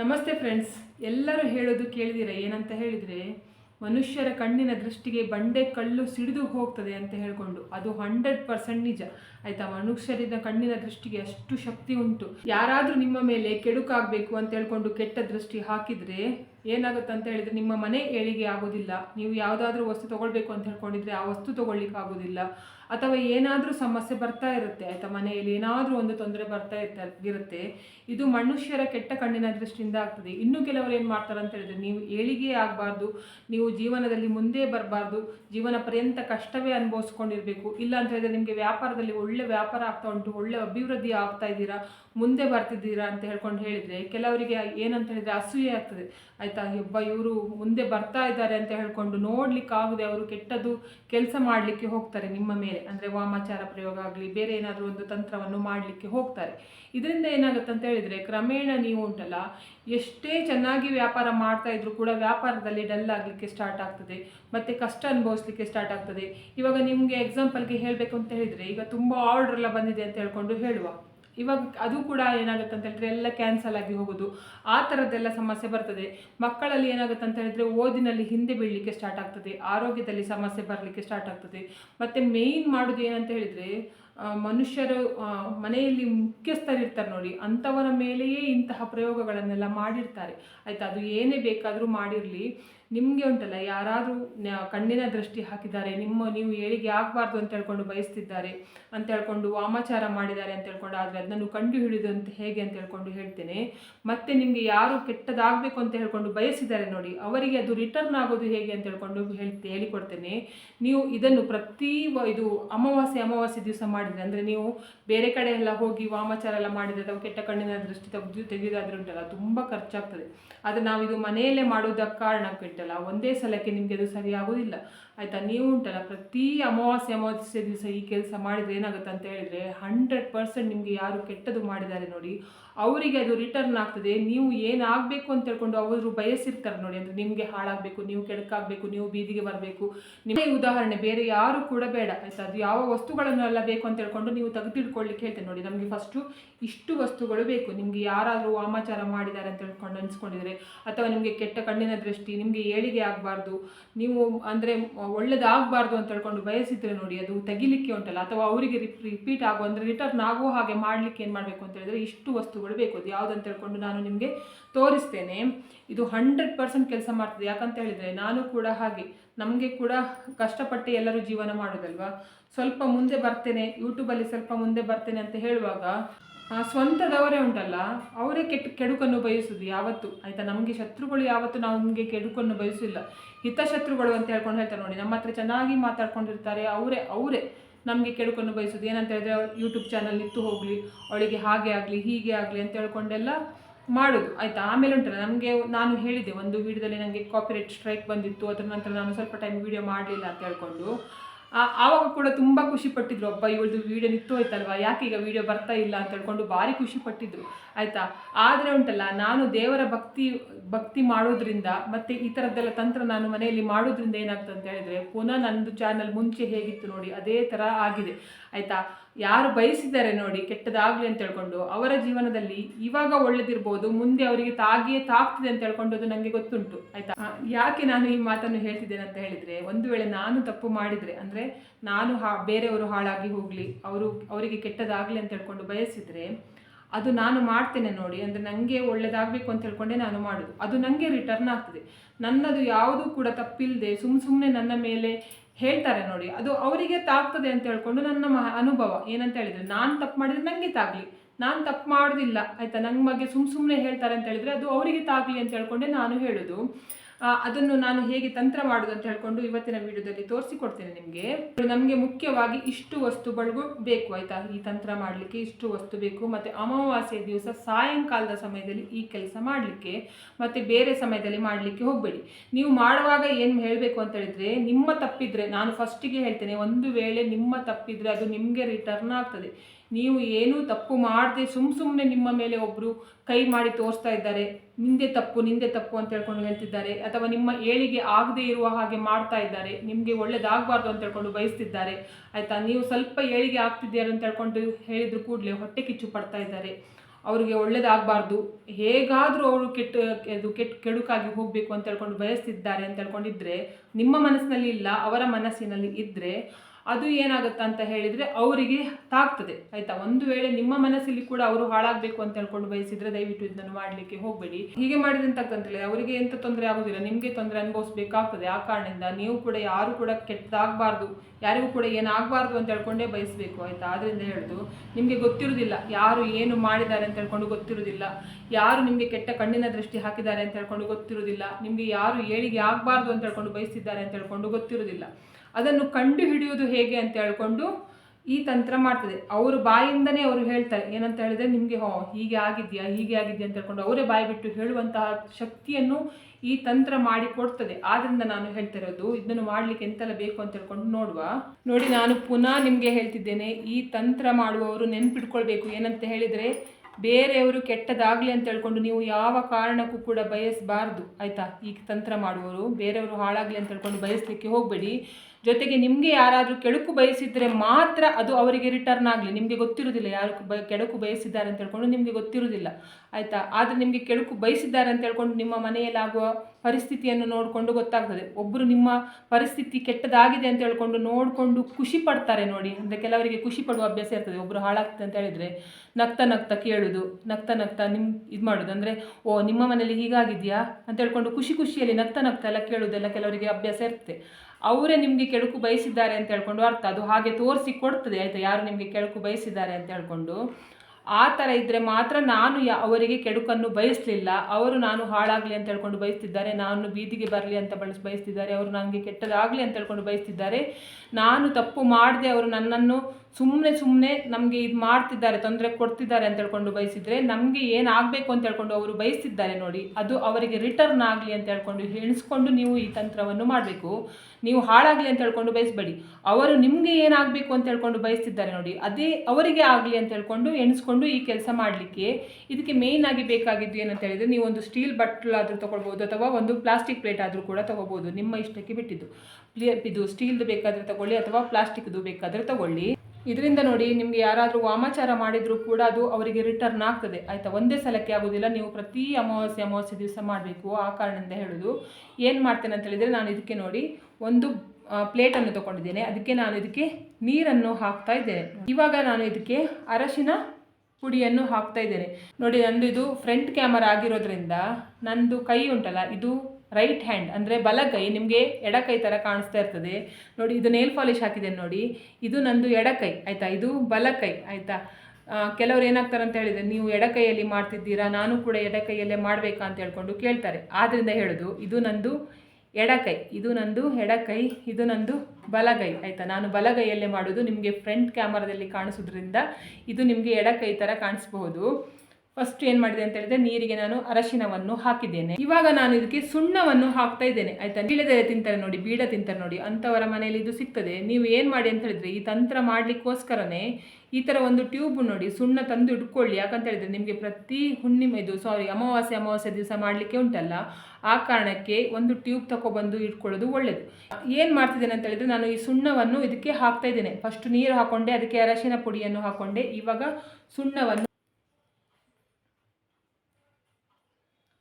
ನಮಸ್ತೆ ಫ್ರೆಂಡ್ಸ್, ಎಲ್ಲರೂ ಹೇಳೋದು ಕೇಳಿದಿರ, ಏನಂತ ಹೇಳಿದರೆ, ಮನುಷ್ಯರ ಕಣ್ಣಿನ ದೃಷ್ಟಿಗೆ ಬಂಡೆ ಕಲ್ಲು ಸಿಡಿದು ಹೋಗ್ತದೆ ಅಂತ ಹೇಳಿಕೊಂಡು, ಅದು ಹಂಡ್ರೆಡ್ ಪರ್ಸೆಂಟ್ ನಿಜ. ಆಯಿತಾ? ಮನುಷ್ಯರಿನ ಕಣ್ಣಿನ ದೃಷ್ಟಿಗೆ ಅಷ್ಟು ಶಕ್ತಿ ಉಂಟು. ಯಾರಾದರೂ ನಿಮ್ಮ ಮೇಲೆ ಕೆಡುಕಾಗಬೇಕು ಅಂತ ಹೇಳ್ಕೊಂಡು ಕೆಟ್ಟ ದೃಷ್ಟಿ ಹಾಕಿದರೆ ಏನಾಗುತ್ತೆ ಅಂತ ಹೇಳಿದರೆ, ನಿಮ್ಮ ಮನೆ ಏಳಿಗೆ ಆಗೋದಿಲ್ಲ. ನೀವು ಯಾವುದಾದ್ರೂ ವಸ್ತು ತಗೊಳ್ಬೇಕು ಅಂತ ಹೇಳ್ಕೊಂಡಿದ್ರೆ ಆ ವಸ್ತು ತಗೊಳ್ಲಿಕ್ಕೆ ಆಗೋದಿಲ್ಲ ಅಥವಾ ಏನಾದರೂ ಸಮಸ್ಯೆ ಬರ್ತಾ ಇರುತ್ತೆ, ಆಯಿತಾ? ಮನೆಯಲ್ಲಿ ಏನಾದರೂ ಒಂದು ತೊಂದರೆ ಬರ್ತಾ ಇರ್ತಾ ಇರುತ್ತೆ, ಇದು ಮನುಷ್ಯರ ಕೆಟ್ಟ ಕಣ್ಣಿನ ದೃಷ್ಟಿಯಿಂದ ಆಗ್ತದೆ. ಇನ್ನು ಕೆಲವರು ಏನು ಮಾಡ್ತಾರೆ ಅಂತ ಹೇಳಿದ್ರೆ, ನೀವು ಏಳಿಗೆ ಆಗಬಾರ್ದು, ನೀವು ಜೀವನದಲ್ಲಿ ಮುಂದೆ ಬರಬಾರ್ದು, ಜೀವನ ಪರ್ಯಂತ ಕಷ್ಟವೇ ಅನುಭವಿಸ್ಕೊಂಡಿರಬೇಕು. ಇಲ್ಲ ಅಂತ ಹೇಳಿದ್ರೆ ನಿಮಗೆ ವ್ಯಾಪಾರದಲ್ಲಿ ಒಳ್ಳೆ ವ್ಯಾಪಾರ ಆಗ್ತಾ ಉಂಟು, ಒಳ್ಳೆ ಅಭಿವೃದ್ಧಿ ಆಗ್ತಾ ಇದ್ದೀರಾ, ಮುಂದೆ ಬರ್ತಿದ್ದೀರಾ ಅಂತ ಹೇಳ್ಕೊಂಡು ಹೇಳಿದರೆ, ಕೆಲವರಿಗೆ ಏನಂತ ಹೇಳಿದರೆ ಅಸೂಯೆ ಆಗ್ತದೆ. ಆಯಿತಾ? ಒಬ್ಬ ಇವರು ಮುಂದೆ ಬರ್ತಾ ಇದ್ದಾರೆ ಅಂತ ಹೇಳ್ಕೊಂಡು ನೋಡಲಿಕ್ಕಾಗದೆ ಅವರು ಕೆಟ್ಟದ್ದು ಕೆಲಸ ಮಾಡಲಿಕ್ಕೆ ಹೋಗ್ತಾರೆ ನಿಮ್ಮ ಮೇಲೆ. ಅಂದರೆ ವಾಮಾಚಾರ ಪ್ರಯೋಗ ಆಗಲಿ, ಬೇರೆ ಏನಾದರೂ ಒಂದು ತಂತ್ರವನ್ನು ಮಾಡಲಿಕ್ಕೆ ಹೋಗ್ತಾರೆ. ಇದರಿಂದ ಏನಾಗುತ್ತೆ ಅಂತ ಹೇಳಿದರೆ, ಕ್ರಮೇಣ ನೀವು ಉಂಟಲ್ಲ, ಎಷ್ಟೇ ಚೆನ್ನಾಗಿ ವ್ಯಾಪಾರ ಮಾಡ್ತಾ ಇದ್ರು ಕೂಡ ವ್ಯಾಪಾರದಲ್ಲಿ ಡಲ್ ಆಗಲಿಕ್ಕೆ ಸ್ಟಾರ್ಟ್ ಆಗ್ತದೆ, ಮತ್ತು ಕಷ್ಟ ಅನುಭವಿಸ್ಲಿಕ್ಕೆ ಸ್ಟಾರ್ಟ್ ಆಗ್ತದೆ. ಇವಾಗ ನಿಮಗೆ ಎಕ್ಸಾಂಪಲ್ಗೆ ಹೇಳಬೇಕು ಅಂತ ಹೇಳಿದರೆ, ಈಗ ತುಂಬ ಆರ್ಡರ್ ಎಲ್ಲ ಬಂದಿದೆ ಅಂತ ಹೇಳ್ಕೊಂಡು ಹೇಳುವ. ಇವಾಗ ಅದು ಕೂಡ ಏನಾಗುತ್ತೆ ಅಂತ ಹೇಳಿದ್ರೆ ಎಲ್ಲ ಕ್ಯಾನ್ಸಲ್ ಆಗಿ ಹೋಗೋದು. ಆ ಥರದ್ದೆಲ್ಲ ಸಮಸ್ಯೆ ಬರ್ತದೆ. ಮಕ್ಕಳಲ್ಲಿ ಏನಾಗುತ್ತೆ ಅಂತ ಹೇಳಿದ್ರೆ ಓದಿನಲ್ಲಿ ಹಿಂದೆ ಬೀಳಲಿಕ್ಕೆ ಸ್ಟಾರ್ಟ್ ಆಗ್ತದೆ. ಆರೋಗ್ಯದಲ್ಲಿ ಸಮಸ್ಯೆ ಬರಲಿಕ್ಕೆ ಸ್ಟಾರ್ಟ್ ಆಗ್ತದೆ. ಮತ್ತು ಮೇಯ್ನ್ ಮಾಡೋದು ಏನಂತ ಹೇಳಿದರೆ ಮನುಷ್ಯರು ಮನೆಯಲ್ಲಿ ಮುಖ್ಯಸ್ಥರಿರ್ತಾರೆ ನೋಡಿ. ಅಂಥವರ ಮೇಲೆಯೇ ಇಂತಹ ಪ್ರಯೋಗಗಳನ್ನೆಲ್ಲ ಮಾಡಿರ್ತಾರೆ. ಆಯಿತಾ? ಅದು ಏನೇ ಬೇಕಾದರೂ ಮಾಡಿರಲಿ. ನಿಮಗೆ ಉಂಟಲ್ಲ, ಯಾರಾದರೂ ಕಣ್ಣಿನ ದೃಷ್ಟಿ ಹಾಕಿದ್ದಾರೆ, ನಿಮ್ಮ, ನೀವು ಏಳಿಗೆ ಆಗಬಾರ್ದು ಅಂತ ಹೇಳ್ಕೊಂಡು ಬಯಸ್ತಿದ್ದಾರೆ ಅಂತ ಹೇಳ್ಕೊಂಡು ವಾಮಾಚಾರ ಮಾಡಿದ್ದಾರೆ ಅಂತ ಹೇಳ್ಕೊಂಡು, ಆದರೆ ಅದನ್ನು ಕಂಡು ಹಿಡಿದು ಅಂತ ಹೇಗೆ ಅಂತ ಹೇಳ್ಕೊಂಡು ಹೇಳ್ತೇನೆ. ಮತ್ತೆ ನಿಮಗೆ ಯಾರು ಕೆಟ್ಟದಾಗಬೇಕು ಅಂತ ಹೇಳ್ಕೊಂಡು ಬಯಸಿದ್ದಾರೆ ನೋಡಿ, ಅವರಿಗೆ ಅದು ರಿಟರ್ನ್ ಆಗೋದು ಹೇಗೆ ಅಂತ ಹೇಳ್ಕೊಂಡು ಹೇಳಿ ಹೇಳಿಕೊಡ್ತೇನೆ. ನೀವು ಇದನ್ನು ಪ್ರತಿ ಇದು ಅಮಾವಾಸ್ಯೆ ಅಮಾವಾಸ್ಯೆ ದಿವಸ ಮಾಡಿದರೆ, ಅಂದರೆ ನೀವು ಬೇರೆ ಕಡೆ ಎಲ್ಲ ಹೋಗಿ ವಾಮಾಚಾರ ಎಲ್ಲ ಮಾಡಿದರೆ ಅಥವಾ ಕೆಟ್ಟ ಕಣ್ಣಿನ ದೃಷ್ಟಿ ತೆಗೆದು ತೆಗೆಯೋದಾದ್ರೆ ಉಂಟಲ್ಲ, ತುಂಬ ಖರ್ಚಾಗ್ತದೆ. ಆದರೆ ನಾವು ಇದು ಮನೆಯಲ್ಲೇ ಮಾಡೋದಕ್ಕೆ ಕಾರಣಕ್ಕೆ ಉಂಟಲ್ಲ ಒಂದೇ ಸಲಕ್ಕೆ ನಿಮಗೆ ಅದು ಸರಿಯಾಗೋದಿಲ್ಲ ಆಯಿತಾ, ನೀವು ಉಂಟಲ್ಲ, ಪ್ರತಿ ಅಮಾವಾಸ್ಯೆ, ಅಮಾವಾಸ್ಯ ದಿವಸ ಈ ಕೆಲಸ ಮಾಡಿದರೆ ಏನಾಗುತ್ತೆ ಅಂತ ಹೇಳಿದರೆ ಹಂಡ್ರೆಡ್ ಪರ್ಸೆಂಟ್ ನಿಮಗೆ ಯಾರು ಕೆಟ್ಟದು ಮಾಡಿದ್ದಾರೆ ನೋಡಿ, ಅವರಿಗೆ ಅದು ರಿಟರ್ನ್ ಆಗ್ತದೆ, ನೀವು ಏನಾಗಬೇಕು ಅಂತ ಹೇಳ್ಕೊಂಡು ಅವರು ಬಯಸಿರ್ತಾರೆ ನೋಡಿ, ಅಂದರೆ ನಿಮಗೆ ಹಾಳಾಗಬೇಕು, ನೀವು ಕೆಡಕಾಗಬೇಕು ನೀವು ಬೀದಿಗೆ ಬರಬೇಕು, ನಿಮಗೆ ಉದಾಹರಣೆ ಬೇರೆ ಯಾರು ಕೂಡ ಬೇಡ, ಆಯ್ತಾ, ಅದು ಯಾವ ವಸ್ತುಗಳನ್ನೆಲ್ಲ ಬೇಕು ಅಂತ ಹೇಳ್ಕೊಂಡು ನೀವು ತೆಗೆದಿಟ್ಕೊಳ್ಳಿಕ್ಕೆ ಹೇಳ್ತೇನೆ ನೋಡಿ, ನಮಗೆ ಫಸ್ಟು ಇಷ್ಟು ವಸ್ತುಗಳು ಬೇಕು, ನಿಮಗೆ ಯಾರಾದರೂ ವಾಮಾಚಾರ ಮಾಡಿದ್ದಾರೆ ಅಂತ ಹೇಳ್ಕೊಂಡು ಅನ್ಸ್ಕೊಂಡಿದ್ರೆ, ಅಥವಾ ನಿಮಗೆ ಕೆಟ್ಟ ಕಣ್ಣಿನ ದೃಷ್ಟಿ, ನಿಮಗೆ ಏಳಿಗೆ ಆಗಬಾರ್ದು, ನೀವು ಅಂದರೆ ಒಳ್ಳೇದಾಗಬಾರ್ದು ಅಂತ ಹೇಳ್ಕೊಂಡು ಬಯಸಿದ್ರೆ ನೋಡಿ, ಅದು ತೆಗಿಲಿಕ್ಕೆ ಉಂಟಲ್ಲ, ಅಥವಾ ಅವರಿಗೆ ರಿಪೀಟ್ ಆಗೋ, ಅಂದರೆ ರಿಟರ್ನ್ ಆಗೋ ಹಾಗೆ ಮಾಡಲಿಕ್ಕೆ ಏನು ಮಾಡಬೇಕು ಅಂತ ಹೇಳಿದ್ರೆ ಇಷ್ಟು ವಸ್ತುಗಳು ಬೇಕು. ಅದು ಯಾವುದಂತ ಹೇಳ್ಕೊಂಡು ನಾನು ನಿಮಗೆ ತೋರಿಸ್ತೇನೆ. ಇದು ಹಂಡ್ರೆಡ್ ಪರ್ಸೆಂಟ್ ಕೆಲಸ ಮಾಡ್ತದೆ. ಯಾಕಂತ ಹೇಳಿದರೆ ನಾನು ಕೂಡ ಹಾಗೆ, ನಮಗೆ ಕೂಡ ಕಷ್ಟಪಟ್ಟು ಎಲ್ಲರೂ ಜೀವನ ಮಾಡೋದಲ್ವಾ? ಸ್ವಲ್ಪ ಮುಂದೆ ಬರ್ತೇನೆ ಯೂಟ್ಯೂಬಲ್ಲಿ ಸ್ವಲ್ಪ ಮುಂದೆ ಬರ್ತೇನೆ ಅಂತ ಹೇಳುವಾಗ ಸ್ವಂತದವರೇ ಉಂಟಲ್ಲ, ಅವರೇ ಕೆಟ್ಟ ಕೆಡುಕನ್ನು ಬಯಸುದು ಯಾವತ್ತು. ಆಯ್ತಾ, ನಮಗೆ ಶತ್ರುಗಳು ಯಾವತ್ತು ನಮಗೆ ಕೆಡುಕನ್ನು ಬಯಸಿಲ್ಲ. ಹಿತಶತ್ರುಗಳು ಅಂತ ಹೇಳ್ಕೊಂಡು ಹೇಳ್ತಾರೆ ನೋಡಿ, ನಮ್ಮ ಹತ್ರ ಚೆನ್ನಾಗಿ ಮಾತಾಡ್ಕೊಂಡಿರ್ತಾರೆ, ಅವರೇ ಅವರೇ ನಮಗೆ ಕೆಡುಕನ್ನು ಬಯಸುದು. ಏನಂತ ಹೇಳಿದ್ರೆ ಯೂಟ್ಯೂಬ್ ಚಾನಲ್ ನಿಂತು ಹೋಗಲಿ, ಅವಳಿಗೆ ಹಾಗೆ ಆಗಲಿ, ಹೀಗೆ ಆಗಲಿ ಅಂತ ಹೇಳ್ಕೊಂಡೆಲ್ಲ ಮಾಡೋದು. ಆಯಿತಾ, ಆಮೇಲೆ ಉಂಟಲ್ಲ, ನಮಗೆ ನಾನು ಹೇಳಿದೆ, ಒಂದು ವಿಡಿಯೋದಲ್ಲಿ ನನಗೆ ಕಾಪಿರೇಟ್ ಸ್ಟ್ರೈಕ್ ಬಂದಿತ್ತು, ಅದರ ನಂತರ ನಾನು ಸ್ವಲ್ಪ ಟೈಮ್ ವಿಡಿಯೋ ಮಾಡಲಿಲ್ಲ ಅಂತ ಹೇಳ್ಕೊಂಡು. ಆವಾಗ ಕೂಡ ತುಂಬ ಖುಷಿ ಪಟ್ಟಿದ್ರು ಒಬ್ಬ ಇವಳದು ವಿಡಿಯೋ ನಿಂತು ಹೋಯ್ತಲ್ವಾ? ಯಾಕೆ ಈಗ ವಿಡಿಯೋ ಬರ್ತಾ ಇಲ್ಲ? ಅಂತ ಹೇಳ್ಕೊಂಡು ಭಾರಿ ಖುಷಿ ಪಟ್ಟಿದ್ರು, ಆಯಿತಾ? ಆದರೆ ಉಂಟಲ್ಲ, ನಾನು ದೇವರ ಭಕ್ತಿ ಭಕ್ತಿ ಮಾಡೋದ್ರಿಂದ ಮತ್ತು ಈ ಥರದ್ದೆಲ್ಲ ತಂತ್ರ ನಾನು ಮನೆಯಲ್ಲಿ ಮಾಡೋದ್ರಿಂದ ಏನಾಗ್ತದೆ ಅಂತ ಹೇಳಿದರೆ, ಪುನಃ ನನ್ನದು ಚಾನಲ್ ಮುಂಚೆ ಹೇಗಿತ್ತು ನೋಡಿ, ಅದೇ ಥರ ಆಗಿದೆ, ಆಯಿತಾ? ಯಾರು ಬಯಸಿದ್ದಾರೆ ನೋಡಿ ಕೆಟ್ಟದಾಗಲಿ ಅಂತ ಹೇಳ್ಕೊಂಡು ಅವರ ಜೀವನದಲ್ಲಿ ಇವಾಗ ಒಳ್ಳೇದಿರ್ಬೋದು, ಮುಂದೆ ಅವರಿಗೆ ತಾಗಿಯೇ ತಾಗ್ತಿದೆ ಅಂತ ಹೇಳ್ಕೊಂಡು ಅದು ನನಗೆ ಗೊತ್ತುಂಟು, ಆಯ್ತಾ? ಯಾಕೆ ನಾನು ಈ ಮಾತನ್ನು ಹೇಳ್ತಿದ್ದೇನೆ ಅಂತ ಹೇಳಿದರೆ, ಒಂದು ವೇಳೆ ನಾನು ತಪ್ಪು ಮಾಡಿದರೆ, ಅಂದರೆ ನಾನು ಹಾ, ಬೇರೆಯವರು ಹಾಳಾಗಿ ಹೋಗಲಿ, ಅವರು, ಅವರಿಗೆ ಕೆಟ್ಟದಾಗಲಿ ಅಂತ ಹೇಳ್ಕೊಂಡು ಬಯಸಿದರೆ ಅದು ನಾನು ಮಾಡ್ತೇನೆ ನೋಡಿ, ಅಂದರೆ ನನಗೆ ಒಳ್ಳೇದಾಗಬೇಕು ಅಂತ ಹೇಳ್ಕೊಂಡೆ ನಾನು ಮಾಡೋದು. ಅದು ನನಗೆ ರಿಟರ್ನ್ ಆಗ್ತದೆ. ನನ್ನದು ಯಾವುದೂ ಕೂಡ ತಪ್ಪಿಲ್ಲದೆ ಸುಮ್ಮ ಸುಮ್ಮನೆ ನನ್ನ ಮೇಲೆ ಹೇಳ್ತಾರೆ ನೋಡಿ, ಅದು ಅವರಿಗೆ ತಾಗ್ತದೆ ಅಂತ ಹೇಳ್ಕೊಂಡು ನನ್ನ ಅನುಭವ. ಏನಂತ ಹೇಳಿದರೆ, ನಾನು ತಪ್ಪು ಮಾಡಿದರೆ ನನಗೆ ತಾಗಲಿ. ನಾನು ತಪ್ಪು ಮಾಡೋದಿಲ್ಲ. ಆಯಿತಾ? ನಂಗೆ ಬಗ್ಗೆ ಸುಮ್ಮ ಸುಮ್ಮನೆ ಹೇಳ್ತಾರೆ ಅಂತ ಹೇಳಿದರೆ ಅದು ಅವರಿಗೆ ತಾಗಲಿ ಅಂತ ಹೇಳ್ಕೊಂಡೆ ನಾನು ಹೇಳೋದು. ಅದನ್ನು ನಾನು ಹೇಗೆ ತಂತ್ರ ಮಾಡೋದು ಅಂತ ಹೇಳ್ಕೊಂಡು ಇವತ್ತಿನ ವಿಡಿಯೋದಲ್ಲಿ ತೋರಿಸಿಕೊಡ್ತೇನೆ ನಿಮಗೆ. ನಮಗೆ ಮುಖ್ಯವಾಗಿ ಇಷ್ಟು ವಸ್ತುಗಳಿಗೂ ಬೇಕು, ಆಯಿತಾ? ಈ ತಂತ್ರ ಮಾಡಲಿಕ್ಕೆ ಇಷ್ಟು ವಸ್ತು ಬೇಕು, ಮತ್ತು ಅಮಾವಾಸ್ಯ ದಿವಸ ಸಾಯಂಕಾಲದ ಸಮಯದಲ್ಲಿ ಈ ಕೆಲಸ ಮಾಡಲಿಕ್ಕೆ, ಮತ್ತು ಬೇರೆ ಸಮಯದಲ್ಲಿ ಮಾಡಲಿಕ್ಕೆ ಹೋಗಬೇಡಿ. ನೀವು ಮಾಡುವಾಗ ಏನು ಹೇಳಬೇಕು ಅಂತ ಹೇಳಿದರೆ, ನಿಮ್ಮ ತಪ್ಪಿದ್ರೆ, ನಾನು ಫಸ್ಟಿಗೆ ಹೇಳ್ತೇನೆ, ಒಂದು ವೇಳೆ ನಿಮ್ಮ ತಪ್ಪಿದ್ರೆ ಅದು ನಿಮಗೆ ರಿಟರ್ನ್ ಆಗ್ತದೆ. ನೀವು ಏನೂ ತಪ್ಪು ಮಾಡದೆ ಸುಮ್ಮ ಸುಮ್ಮನೆ ನಿಮ್ಮ ಮೇಲೆ ಒಬ್ಬರು ಕೈ ಮಾಡಿ ತೋರಿಸ್ತಾ ಇದ್ದಾರೆ, ನಿಂದೆ ತಪ್ಪು ನಿಂದೆ ತಪ್ಪು ಅಂತ ಹೇಳ್ಕೊಂಡು ಹೇಳ್ತಿದ್ದಾರೆ, ಅಥವಾ ನಿಮ್ಮ ಏಳಿಗೆ ಆಗದೇ ಇರುವ ಹಾಗೆ ಮಾಡ್ತಾ ಇದ್ದಾರೆ, ನಿಮಗೆ ಒಳ್ಳೇದಾಗಬಾರ್ದು ಅಂತ ಹೇಳ್ಕೊಂಡು ಬಯಸ್ತಿದ್ದಾರೆ, ಆಯಿತಾ? ನೀವು ಸ್ವಲ್ಪ ಏಳಿಗೆ ಆಗ್ತಿದ್ದೀರ ಅಂತ ಹೇಳ್ಕೊಂಡು ಹೇಳಿದ್ರು ಕೂಡಲೇ ಹೊಟ್ಟೆ ಕಿಚ್ಚು ಪಡ್ತಾ ಇದ್ದಾರೆ. ಅವರಿಗೆ ಒಳ್ಳೇದಾಗಬಾರ್ದು. ಹೇಗಾದರೂ ಅವರು ಕೆಟ್ಟ ಇದು ಕೆಟ್ಟ ಕೆಡುಕಾಗಿ ಹೋಗಬೇಕು ಅಂತ ಹೇಳ್ಕೊಂಡು ಬಯಸ್ತಿದ್ದಾರೆ ಅಂತ ಹೇಳ್ಕೊಂಡಿದ್ರೆ, ನಿಮ್ಮ ಮನಸ್ಸಿನಲ್ಲಿ ಇಲ್ಲ, ಅವರ ಮನಸ್ಸಿನಲ್ಲಿ ಇದ್ದರೆ ಅದು ಏನಾಗುತ್ತೆ ಅಂತ ಹೇಳಿದರೆ ಅವರಿಗೆ ತಾಗ್ತದೆ, ಆಯಿತಾ? ಒಂದು ವೇಳೆ ನಿಮ್ಮ ಮನಸ್ಸಲ್ಲಿ ಕೂಡ ಅವರು ಹಾಳಾಗಬೇಕು ಅಂತ ಹೇಳ್ಕೊಂಡು ಬಯಸಿದರೆ ದಯವಿಟ್ಟು ಇದನ್ನು ಮಾಡಲಿಕ್ಕೆ ಹೋಗಬೇಡಿ. ಹೀಗೆ ಮಾಡಿದಂತಕ್ಕಂತೇಳಿ ಅವರಿಗೆ ಎಂತ ತೊಂದರೆ ಆಗೋದಿಲ್ಲ, ನಿಮಗೆ ತೊಂದರೆ ಅನುಭವಿಸಬೇಕಾಗ್ತದೆ. ಆ ಕಾರಣದಿಂದ ನೀವು ಕೂಡ ಯಾರು ಕೂಡ ಕೆಟ್ಟದಾಗಬಾರ್ದು, ಯಾರಿಗೂ ಕೂಡ ಏನಾಗಬಾರ್ದು ಅಂತ ಹೇಳ್ಕೊಂಡೇ ಬಯಸಬೇಕು, ಆಯಿತಾ? ಆದ್ದರಿಂದ ಹೇಳೋದು, ನಿಮಗೆ ಗೊತ್ತಿರೋದಿಲ್ಲ, ಯಾರು ಏನು ಮಾಡಿದ್ದಾರೆ ಅಂತ ಹೇಳ್ಕೊಂಡು ಗೊತ್ತಿರೋದಿಲ್ಲ, ಯಾರು ನಿಮಗೆ ಕೆಟ್ಟ ಕಣ್ಣಿನ ದೃಷ್ಟಿ ಹಾಕಿದ್ದಾರೆ ಅಂತ ಹೇಳ್ಕೊಂಡು ಗೊತ್ತಿರೋದಿಲ್ಲ, ನಿಮಗೆ ಯಾರು ಏಳಿಗೆ ಆಗಬಾರ್ದು ಅಂತ ಹೇಳ್ಕೊಂಡು ಬಯಸಿದ್ದಾರೆ ಅಂತ ಹೇಳ್ಕೊಂಡು ಗೊತ್ತಿರೋದಿಲ್ಲ. ಅದನ್ನು ಕಂಡು ಹಿಡಿಯುವುದು ಹೇಗೆ ಅಂತ ಹೇಳ್ಕೊಂಡು ಈ ತಂತ್ರ ಮಾಡ್ತದೆ. ಅವರು ಬಾಯಿಂದನೇ ಅವರು ಹೇಳ್ತಾರೆ. ಏನಂತ ಹೇಳಿದ್ರೆ ನಿಮಗೆ ಹೋ, ಹೀಗೆ ಆಗಿದೆಯಾ ಹೀಗೆ ಆಗಿದೆಯಾ ಅಂತ ಹೇಳ್ಕೊಂಡು ಅವರೇ ಬಾಯಿ ಬಿಟ್ಟು ಹೇಳುವಂತಹ ಶಕ್ತಿಯನ್ನು ಈ ತಂತ್ರ ಮಾಡಿ ಕೊಡ್ತದೆ ಆದ್ರಿಂದ ನಾನು ಹೇಳ್ತಾ ಇರೋದು, ಇದನ್ನು ಮಾಡಲಿಕ್ಕೆ ಎಂತೆಲ್ಲ ಬೇಕು ಅಂತ ಹೇಳ್ಕೊಂಡು ನೋಡುವ. ನೋಡಿ, ನಾನು ಪುನಃ ನಿಮಗೆ ಹೇಳ್ತಿದ್ದೇನೆ, ಈ ತಂತ್ರ ಮಾಡುವವರು ನೆನ್ಪಿಟ್ಕೊಳ್ಬೇಕು. ಏನಂತ ಹೇಳಿದರೆ, ಬೇರೆಯವರು ಕೆಟ್ಟದಾಗಲಿ ಅಂತ ಹೇಳ್ಕೊಂಡು ನೀವು ಯಾವ ಕಾರಣಕ್ಕೂ ಕೂಡ ಬಯಸಬಾರ್ದು. ಆಯಿತಾ? ಈ ತಂತ್ರ ಮಾಡುವವರು, ಬೇರೆಯವರು ಹಾಳಾಗಲಿ ಅಂತ ಹೇಳ್ಕೊಂಡು ಬಯಸಲಿಕ್ಕೆ ಹೋಗಬೇಡಿ. ಜೊತೆಗೆ ನಿಮಗೆ ಯಾರಾದರೂ ಕೆಡುಕು ಬಯಸಿದರೆ ಮಾತ್ರ ಅದು ಅವರಿಗೆ ರಿಟರ್ನ್ ಆಗಲಿ. ನಿಮಗೆ ಗೊತ್ತಿರೋದಿಲ್ಲ ಯಾರು ಬ ಕೆಡುಕು ಬಯಸಿದ್ದಾರೆ ಅಂತ ಹೇಳ್ಕೊಂಡು ನಿಮಗೆ ಗೊತ್ತಿರೋದಿಲ್ಲ. ಆಯಿತಾ? ಆದರೆ ನಿಮಗೆ ಕೆಡುಕು ಬಯಸಿದ್ದಾರೆ ಅಂತ ಹೇಳ್ಕೊಂಡು ನಿಮ್ಮ ಮನೆಯಲ್ಲಾಗುವ ಪರಿಸ್ಥಿತಿಯನ್ನು ನೋಡಿಕೊಂಡು ಗೊತ್ತಾಗ್ತದೆ. ಒಬ್ಬರು ನಿಮ್ಮ ಪರಿಸ್ಥಿತಿ ಕೆಟ್ಟದಾಗಿದೆ ಅಂತ ಹೇಳ್ಕೊಂಡು ನೋಡಿಕೊಂಡು ಖುಷಿ ಪಡ್ತಾರೆ ನೋಡಿ. ಅಂದರೆ ಕೆಲವರಿಗೆ ಖುಷಿ ಪಡುವ ಅಭ್ಯಾಸ ಇರ್ತದೆ. ಒಬ್ಬರು ಹಾಳಾಗ್ತದೆ ಅಂತ ಹೇಳಿದರೆ ನಗ್ತ ನಗ್ತಾ ಕೇಳೋದು, ನಗ್ತ ನಗ್ತಾ ನಿಮ್ಮ ಇದು ಮಾಡೋದು. ಅಂದರೆ, ಓ, ನಿಮ್ಮ ಮನೇಲಿ ಹೀಗಾಗಿದೆಯಾ? ಅಂತ ಹೇಳ್ಕೊಂಡು ಖುಷಿ ಖುಷಿಯಲ್ಲಿ ನಗ್ತ ನಗ್ತಾ ಎಲ್ಲ ಕೇಳೋದೆಲ್ಲ ಕೆಲವರಿಗೆ ಅಭ್ಯಾಸ ಇರ್ತದೆ. ಅವರೇ ನಿಮಗೆ ಕೆಳಕು ಬಯಸಿದ್ದಾರೆ ಅಂತ ಹೇಳ್ಕೊಂಡು ಅರ್ಥ. ಅದು ಹಾಗೆ ತೋರಿಸಿ ಕೊಡ್ತದೆ. ಆಯಿತಾ? ಯಾರು ನಿಮಗೆ ಕೆಳಕು ಬಯಸಿದ್ದಾರೆ ಅಂತ ಹೇಳ್ಕೊಂಡು ಆ ಥರ ಇದ್ದರೆ ಮಾತ್ರ ನಾನು ಯಾ ಅವರಿಗೆ ಕೆಡುಕನ್ನು ಬಯಸಲಿಲ್ಲ. ಅವರು ನಾನು ಹಾಳಾಗಲಿ ಅಂತ ಹೇಳ್ಕೊಂಡು ಬಯಸ್ತಿದ್ದಾರೆ, ನಾನು ಬೀದಿಗೆ ಬರಲಿ ಅಂತ ಬಳಸಿ ಬಯಸ್ತಿದ್ದಾರೆ, ಅವರು ನನಗೆ ಕೆಟ್ಟದಾಗಲಿ ಅಂತ ಹೇಳ್ಕೊಂಡು ಬಯಸ್ತಿದ್ದಾರೆ. ನಾನು ತಪ್ಪು ಮಾಡದೆ ಅವರು ನನ್ನನ್ನು ಸುಮ್ಮನೆ ಸುಮ್ಮನೆ ನಮಗೆ ಇದು ಮಾಡ್ತಿದ್ದಾರೆ, ತೊಂದರೆ ಕೊಡ್ತಿದ್ದಾರೆ ಅಂತ ಹೇಳ್ಕೊಂಡು ಬಯಸಿದರೆ ನಮಗೆ ಏನಾಗಬೇಕು ಅಂತ ಹೇಳ್ಕೊಂಡು ಅವರು ಬಯಸ್ತಿದ್ದಾರೆ ನೋಡಿ. ಅದು ಅವರಿಗೆ ರಿಟರ್ನ್ ಆಗಲಿ ಅಂತ ಹೇಳ್ಕೊಂಡು ಎಣಿಸ್ಕೊಂಡು ನೀವು ಈ ತಂತ್ರವನ್ನು ಮಾಡಬೇಕು. ನೀವು ಹಾಳಾಗಲಿ ಅಂತ ಹೇಳ್ಕೊಂಡು ಬಯಸಬೇಡಿ ಅವರು ನಿಮಗೆ ಏನಾಗಬೇಕು ಅಂತ ಹೇಳ್ಕೊಂಡು ಬಯಸ್ತಿದ್ದಾರೆ ನೋಡಿ. ಅದೇ ಅವರಿಗೆ ಆಗಲಿ ಅಂತ ಹೇಳ್ಕೊಂಡು ಎಣಿಸ್ಕೊಂಡು ಈ ಕೆಲಸ ಮಾಡಲಿಕ್ಕೆ ಇದಕ್ಕೆ ಮೇಯ್ನ್ ಆಗಿ ಬೇಕಾಗಿದ್ದು ಏನಂತ ಹೇಳಿದರೆ ನೀವು ಒಂದು ಸ್ಟೀಲ್ ಬಟ್ಲಾದರೂ ತೊಗೊಳ್ಬೋದು ಅಥವಾ ಒಂದು ಪ್ಲಾಸ್ಟಿಕ್ ಪ್ಲೇಟ್ ಆದರೂ ಕೂಡ ತೊಗೋಬೋದು ನಿಮ್ಮ ಇಷ್ಟಕ್ಕೆ ಬಿಟ್ಟಿದ್ದು. ಇದು ಸ್ಟೀಲ್ದು ಬೇಕಾದರೆ ತಗೊಳ್ಳಿ ಅಥವಾ ಪ್ಲಾಸ್ಟಿಕ್ದು ಬೇಕಾದರೆ ತಗೊಳ್ಳಿ. ಇದರಿಂದ ನೋಡಿ ನಿಮಗೆ ಯಾರಾದರೂ ವಾಮಾಚಾರ ಮಾಡಿದರೂ ಕೂಡ ಅದು ಅವರಿಗೆ ರಿಟರ್ನ್ ಆಗ್ತದೆ. ಆಯಿತಾ? ಒಂದೇ ಸಲಕ್ಕೆ ಆಗೋದಿಲ್ಲ. ನೀವು ಪ್ರತಿ ಅಮಾವಾಸ್ಯೆ ಅಮಾವಾಸ್ಯೆ ದಿವಸ ಮಾಡಬೇಕು ಆ ಕಾರಣದಿಂದ ಹೇಳೋದು. ಏನು ಮಾಡ್ತೇನೆ ಅಂತ ಹೇಳಿದರೆ ನಾನು ಇದಕ್ಕೆ ನೋಡಿ ಒಂದು ಪ್ಲೇಟನ್ನು ತಗೊಂಡಿದ್ದೇನೆ. ಅದಕ್ಕೆ ನಾನು ಇದಕ್ಕೆ ನೀರನ್ನು ಹಾಕ್ತಾ ಇದ್ದೇನೆ. ಇವಾಗ ನಾನು ಇದಕ್ಕೆ ಅರಶಿನ ಪುಡಿಯನ್ನು ಹಾಕ್ತಾ ಇದ್ದೇನೆ. ನೋಡಿ, ನಂದು ಇದು ಫ್ರಂಟ್ ಕ್ಯಾಮರಾ ಆಗಿರೋದ್ರಿಂದ ನಂದು ಕೈ ಉಂಟಲ್ಲ, ಇದು ರೈಟ್ ಹ್ಯಾಂಡ್ ಅಂದರೆ ಬಲಗೈ ನಿಮಗೆ ಎಡಕೈ ಥರ ಕಾಣಿಸ್ತಾ ಇರ್ತದೆ. ನೋಡಿ, ಇದು ನೇಲ್ ಪಾಲಿಶ್ ಹಾಕಿದ್ದೇನೆ ನೋಡಿ. ಇದು ನಂದು ಎಡಕೈ ಆಯಿತಾ? ಇದು ಬಲಕೈ ಆಯಿತಾ? ಕೆಲವರು ಏನಾಗ್ತಾರೆ ಅಂತ ಹೇಳಿದರೆ, ನೀವು ಎಡಕೈಯಲ್ಲಿ ಮಾಡ್ತಿದ್ದೀರಾ, ನಾನು ಕೂಡ ಎಡಕೈಯಲ್ಲೇ ಮಾಡಬೇಕಾ ಅಂತ ಹೇಳ್ಕೊಂಡು ಕೇಳ್ತಾರೆ. ಆದ್ದರಿಂದ ಹೇಳೋದು, ಇದು ನಂದು ಎಡಕೈ, ಇದು ನಂದು ಎಡಕೈ, ಇದು ನಂದು ಬಲಗೈ. ಆಯಿತಾ? ನಾನು ಬಲಗೈಯಲ್ಲೇ ಮಾಡೋದು, ನಿಮಗೆ ಫ್ರಂಟ್ ಕ್ಯಾಮರಾದಲ್ಲಿ ಕಾಣಿಸೋದ್ರಿಂದ ಇದು ನಿಮಗೆ ಎಡಕೈ ಥರ ಕಾಣಿಸ್ಬಹುದು. ಫಸ್ಟ್ ಏನು ಮಾಡಿದೆ ಅಂತ ಹೇಳಿದ್ರೆ ನೀರಿಗೆ ನಾನು ಅರಶಿನವನ್ನು ಹಾಕಿದ್ದೇನೆ. ಇವಾಗ ನಾನು ಇದಕ್ಕೆ ಸುಣ್ಣವನ್ನು ಹಾಕ್ತಾ ಇದ್ದೇನೆ. ಆಯ್ತಾ? ಬೀಳದೆ ತಿಂತಾರೆ ನೋಡಿ, ಬೀಡ ತಿಂತಾರೆ ನೋಡಿ, ಅಂಥವರ ಮನೆಯಲ್ಲಿ ಇದು ಸಿಗ್ತದೆ. ನೀವು ಏನು ಮಾಡಿ ಅಂತ ಹೇಳಿದ್ರೆ ಈ ತಂತ್ರ ಮಾಡಲಿಕ್ಕೋಸ್ಕರನೇ ಈ ಥರ ಒಂದು ಟ್ಯೂಬ್ ನೋಡಿ, ಸುಣ್ಣ ತಂದು ಇಟ್ಕೊಳ್ಳಿ. ಯಾಕಂತ ಹೇಳಿದ್ರೆ ನಿಮಗೆ ಪ್ರತಿ ಹುಣ್ಣಿಮೆ ಇದು ಸಾರಿ ಅಮಾವಾಸ್ಯೆ ಅಮಾವಾಸ್ಯೆ ದಿವಸ ಮಾಡಲಿಕ್ಕೆ ಉಂಟಲ್ಲ. ಆ ಕಾರಣಕ್ಕೆ ಒಂದು ಟ್ಯೂಬ್ ತಗೊಬಂದು ಇಟ್ಕೊಳ್ಳೋದು ಒಳ್ಳೆಯದು ಏನು ಮಾಡ್ತಿದ್ದೇನೆ ಅಂತ ಹೇಳಿದ್ರೆ ನಾನು ಈ ಸುಣ್ಣವನ್ನು ಇದಕ್ಕೆ ಹಾಕ್ತಾ ಇದ್ದೇನೆ. ಫಸ್ಟ್ ನೀರು ಹಾಕೊಂಡೆ, ಅದಕ್ಕೆ ಅರಶಿನ ಪುಡಿಯನ್ನು ಹಾಕೊಂಡೆ. ಇವಾಗ ಸುಣ್ಣವನ್ನು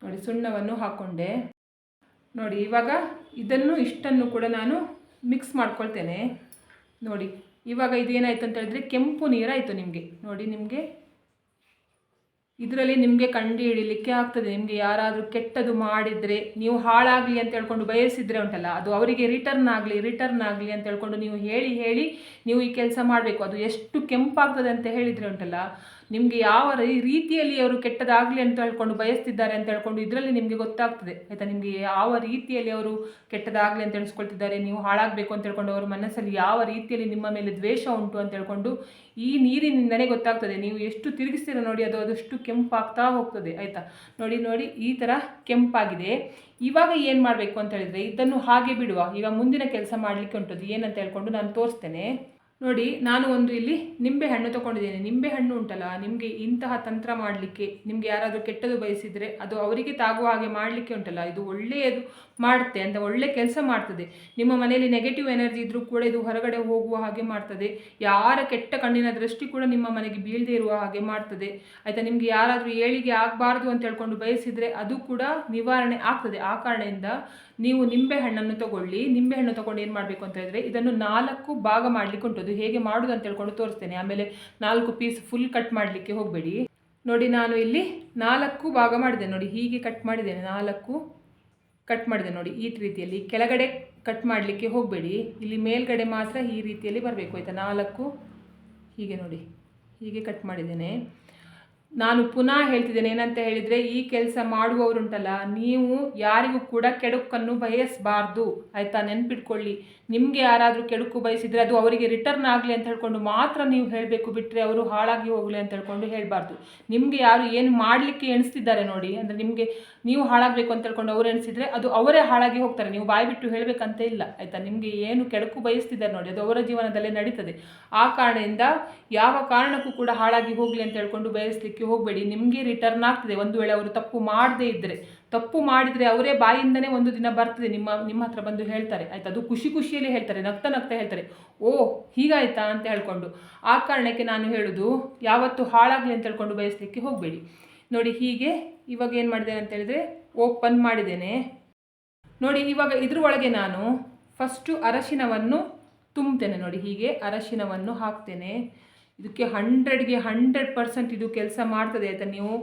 ನೋಡಿ, ಸುಣ್ಣವನ್ನು ಹಾಕೊಂಡೆ. ನೋಡಿ, ಇವಾಗ ಇದನ್ನು ಇಷ್ಟನ್ನು ಕೂಡ ನಾನು ಮಿಕ್ಸ್ ಮಾಡ್ಕೊಳ್ತೇನೆ. ನೋಡಿ, ಇವಾಗ ಇದೇನಾಯಿತು ಅಂತ ಹೇಳಿದ್ರೆ ಕೆಂಪು ನೀರಾಯಿತು ನಿಮಗೆ. ನೋಡಿ, ನಿಮಗೆ ಇದರಲ್ಲಿ ನಿಮಗೆ ಕಂಡು ಹಿಡಿಲಿಕ್ಕೆ ಆಗ್ತದೆ. ನಿಮಗೆ ಯಾರಾದರೂ ಕೆಟ್ಟದು ಮಾಡಿದರೆ ನೀವು ಹಾಳಾಗಲಿ ಅಂತ ಹೇಳ್ಕೊಂಡು ಬಯಸಿದ್ರೆ ಉಂಟಲ್ಲ, ಅದು ಅವರಿಗೆ ರಿಟರ್ನ್ ಆಗಲಿ ರಿಟರ್ನ್ ಆಗಲಿ ಅಂತ ಹೇಳ್ಕೊಂಡು ನೀವು ಹೇಳಿ ಹೇಳಿ ನೀವು ಈ ಕೆಲಸ ಮಾಡಬೇಕು. ಅದು ಎಷ್ಟು ಕೆಂಪಾಗ್ತದೆ ಅಂತ ಹೇಳಿದರೆ ಉಂಟಲ್ಲ ನಿಮಗೆ ಯಾವ ರೀತಿಯಲ್ಲಿ ಅವರು ಕೆಟ್ಟದಾಗಲಿ ಅಂತ ಹೇಳ್ಕೊಂಡು ಬಯಸ್ತಿದ್ದಾರೆ ಅಂತ ಹೇಳ್ಕೊಂಡು ಇದರಲ್ಲಿ ನಿಮಗೆ ಗೊತ್ತಾಗ್ತದೆ. ಆಯಿತಾ? ನಿಮಗೆ ಯಾವ ರೀತಿಯಲ್ಲಿ ಅವರು ಕೆಟ್ಟದಾಗಲಿ ಅಂತ ಹೇಳಿಸ್ಕೊಳ್ತಿದ್ದಾರೆ ನೀವು ಹಾಳಾಗಬೇಕು ಅಂತ ಹೇಳ್ಕೊಂಡು ಅವರ ಮನಸ್ಸಲ್ಲಿ ಯಾವ ರೀತಿಯಲ್ಲಿ ನಿಮ್ಮ ಮೇಲೆ ದ್ವೇಷ ಉಂಟು ಅಂತ ಹೇಳ್ಕೊಂಡು ಈ ನೀರಿನಿಂದನೇ ಗೊತ್ತಾಗ್ತದೆ. ನೀವು ಎಷ್ಟು ತಿರುಗಿಸ್ತೀರ ನೋಡಿ ಅದು ಅದಷ್ಟು ಕೆಂಪಾಗ್ತಾ ಹೋಗ್ತದೆ. ಆಯಿತಾ? ನೋಡಿ ನೋಡಿ, ಈ ಥರ ಕೆಂಪಾಗಿದೆ. ಇವಾಗ ಏನು ಮಾಡಬೇಕು ಅಂತ ಹೇಳಿದರೆ ಇದನ್ನು ಹಾಗೆ ಬಿಡುವ. ಈಗ ಮುಂದಿನ ಕೆಲಸ ಮಾಡಲಿಕ್ಕೆ ಉಂಟದು ಏನಂತ ಹೇಳ್ಕೊಂಡು ನಾನು ತೋರಿಸ್ತೇನೆ. ನೋಡಿ, ನಾನು ಒಂದು ಇಲ್ಲಿ ನಿಂಬೆ ಹಣ್ಣು ತೊಗೊಂಡಿದ್ದೇನೆ. ನಿಂಬೆ ಹಣ್ಣು ಉಂಟಲ್ಲ, ನಿಮಗೆ ಇಂತಹ ತಂತ್ರ ಮಾಡಲಿಕ್ಕೆ, ನಿಮಗೆ ಯಾರಾದರೂ ಕೆಟ್ಟದು ಬಯಸಿದರೆ ಅದು ಅವರಿಗೆ ತಾಗುವ ಹಾಗೆ ಮಾಡಲಿಕ್ಕೆ ಉಂಟಲ್ಲ. ಇದು ಒಳ್ಳೆಯದು ಮಾಡುತ್ತೆ, ಅಂತ ಒಳ್ಳೆ ಕೆಲಸ ಮಾಡ್ತದೆ. ನಿಮ್ಮ ಮನೆಯಲ್ಲಿ ನೆಗೆಟಿವ್ ಎನರ್ಜಿ ಇದ್ರೂ ಕೂಡ ಇದು ಹೊರಗಡೆ ಹೋಗುವ ಹಾಗೆ ಮಾಡ್ತದೆ. ಯಾರ ಕೆಟ್ಟ ಕಣ್ಣಿನ ದೃಷ್ಟಿ ಕೂಡ ನಿಮ್ಮ ಮನೆಗೆ ಬೀಳದೇ ಇರುವ ಹಾಗೆ ಮಾಡ್ತದೆ. ಆಯಿತಾ, ನಿಮಗೆ ಯಾರಾದರೂ ಏಳಿಗೆ ಆಗಬಾರ್ದು ಅಂತ ಹೇಳ್ಕೊಂಡು ಬಯಸಿದರೆ ಅದು ಕೂಡ ನಿವಾರಣೆ ಆಗ್ತದೆ. ಆ ಕಾರಣದಿಂದ ನೀವು ನಿಂಬೆ ಹಣ್ಣನ್ನು ತಗೊಳ್ಳಿ. ನಿಂಬೆ ಹಣ್ಣು ತಗೊಂಡು ಏನು ಮಾಡಬೇಕು ಅಂತ ಹೇಳಿದರೆ, ಇದನ್ನು ನಾಲ್ಕು ಭಾಗ ಮಾಡಲಿಕ್ಕೆ ಉಂಟು. ಅದು ಹೇಗೆ ಮಾಡೋದು ಅಂತ ಹೇಳ್ಕೊಂಡು ತೋರಿಸ್ತೇನೆ. ಆಮೇಲೆ ನಾಲ್ಕು ಪೀಸ್ ಫುಲ್ ಕಟ್ ಮಾಡಲಿಕ್ಕೆ ಹೋಗಬೇಡಿ. ನೋಡಿ, ನಾನು ಇಲ್ಲಿ ನಾಲ್ಕು ಭಾಗ ಮಾಡಿದೆ. ನೋಡಿ, ಹೀಗೆ ಕಟ್ ಮಾಡಿದ್ದೇನೆ. ನಾಲ್ಕು ಕಟ್ ಮಾಡಿದೆ. ನೋಡಿ, ಈ ರೀತಿಯಲ್ಲಿ ಕೆಳಗಡೆ ಕಟ್ ಮಾಡಲಿಕ್ಕೆ ಹೋಗಬೇಡಿ. ಇಲ್ಲಿ ಮೇಲ್ಗಡೆ ಮಾತ್ರ ಈ ರೀತಿಯಲ್ಲಿ ಬರಬೇಕು. ಆಯಿತಾ? ನಾಲ್ಕು ಹೀಗೆ ನೋಡಿ. ಹೀಗೆ ಕಟ್ ಮಾಡಿದ್ದೇನೆ. ನಾನು ಪುನಃ ಹೇಳ್ತಿದ್ದೇನೆ, ಏನಂತ ಹೇಳಿದರೆ ಈ ಕೆಲಸ ಮಾಡುವವರುಂಟಲ್ಲ, ನೀವು ಯಾರಿಗೂ ಕೂಡ ಕೆಡುಕನ್ನು ಬಯಸಬಾರ್ದು. ಆಯಿತಾ? ನೆನ್ಪಿಟ್ಕೊಳ್ಳಿ. ನಿಮಗೆ ಯಾರಾದರೂ ಕೆಡುಕು ಬಯಸಿದರೆ ಅದು ಅವರಿಗೆ ರಿಟರ್ನ್ ಆಗಲಿ ಅಂತ ಹೇಳ್ಕೊಂಡು ಮಾತ್ರ ನೀವು ಹೇಳಬೇಕು ಬಿಟ್ಟರೆ ಅವರು ಹಾಳಾಗಿ ಹೋಗಲಿ ಅಂತ ಹೇಳ್ಕೊಂಡು ಹೇಳಬಾರ್ದು. ನಿಮಗೆ ಯಾರು ಏನು ಮಾಡಲಿಕ್ಕೆ ಎಣಿಸ್ತಿದ್ದಾರೆ ನೋಡಿ, ಅಂದರೆ ನಿಮಗೆ ನೀವು ಹಾಳಾಗಬೇಕು ಅಂತ ಹೇಳ್ಕೊಂಡು ಅವ್ರು ಎಣಿಸಿದರೆ ಅದು ಅವರೇ ಹಾಳಾಗಿ ಹೋಗ್ತಾರೆ. ನೀವು ಬಾಯಿ ಬಿಟ್ಟು ಹೇಳಬೇಕಂತ ಇಲ್ಲ, ಆಯಿತಾ? ನಿಮಗೆ ಏನು ಕೆಡುಕು ಬಯಸ್ತಿದ್ದಾರೆ ನೋಡಿ, ಅದು ಅವರ ಜೀವನದಲ್ಲೇ ನಡೀತದೆ. ಆ ಕಾರಣದಿಂದ ಯಾವ ಕಾರಣಕ್ಕೂ ಕೂಡ ಹಾಳಾಗಿ ಹೋಗಲಿ ಅಂತ ಹೇಳ್ಕೊಂಡು ಬಯಸಲಿಕ್ಕೆ ಹೋಗಬೇಡಿ, ನಿಮಗೆ ರಿಟರ್ನ್ ಆಗ್ತದೆ. ಒಂದು ವೇಳೆ ಅವರು ತಪ್ಪು ಮಾಡದೇ ಇದ್ದರೆ ತಪ್ಪು ಮಾಡಿದರೆ ಅವರೇ ಬಾಯಿಂದನೇ ಒಂದು ದಿನ ಬರ್ತದೆ. ನಿಮ್ಮ ನಿಮ್ಮ ಹತ್ರ ಬಂದು ಹೇಳ್ತಾರೆ, ಆಯ್ತು, ಅದು ಖುಷಿ ಖುಷಿಯಲ್ಲಿ ಹೇಳ್ತಾರೆ, ನಗ್ತಾ ನಗ್ತಾ ಹೇಳ್ತಾರೆ, ಓ, ಹೀಗಾಯ್ತಾ ಅಂತ ಹೇಳ್ಕೊಂಡು, ಆ ಕಾರಣಕ್ಕೆ ನಾನು ಹೇಳೋದು, ಯಾವತ್ತು ಹಾಳಾಗಲಿ ಅಂತ ಹೇಳ್ಕೊಂಡು ಬಯಸಲಿಕ್ಕೆ ಹೋಗಬೇಡಿ. ನೋಡಿ, ಹೀಗೆ ಇವಾಗ ಏನು ಮಾಡಿದೆ ಅಂತ ಹೇಳಿದರೆ, ಓಪನ್ ಮಾಡಿದ್ದೇನೆ. ನೋಡಿ, ಇವಾಗ ಇದ್ರ ಒಳಗೆ ನಾನು ಫಸ್ಟು ಅರಶಿನವನ್ನು ತುಂಬ್ತೇನೆ. ನೋಡಿ, ಹೀಗೆ ಅರಶಿನವನ್ನು ಹಾಕ್ತೇನೆ. ಇದಕ್ಕೆ ಹಂಡ್ರೆಡ್ಗೆ ಹಂಡ್ರೆಡ್ ಪರ್ಸೆಂಟ್ ಇದು ಕೆಲಸ ಮಾಡ್ತದೆ ಆಯಿತಾ? ನೀವು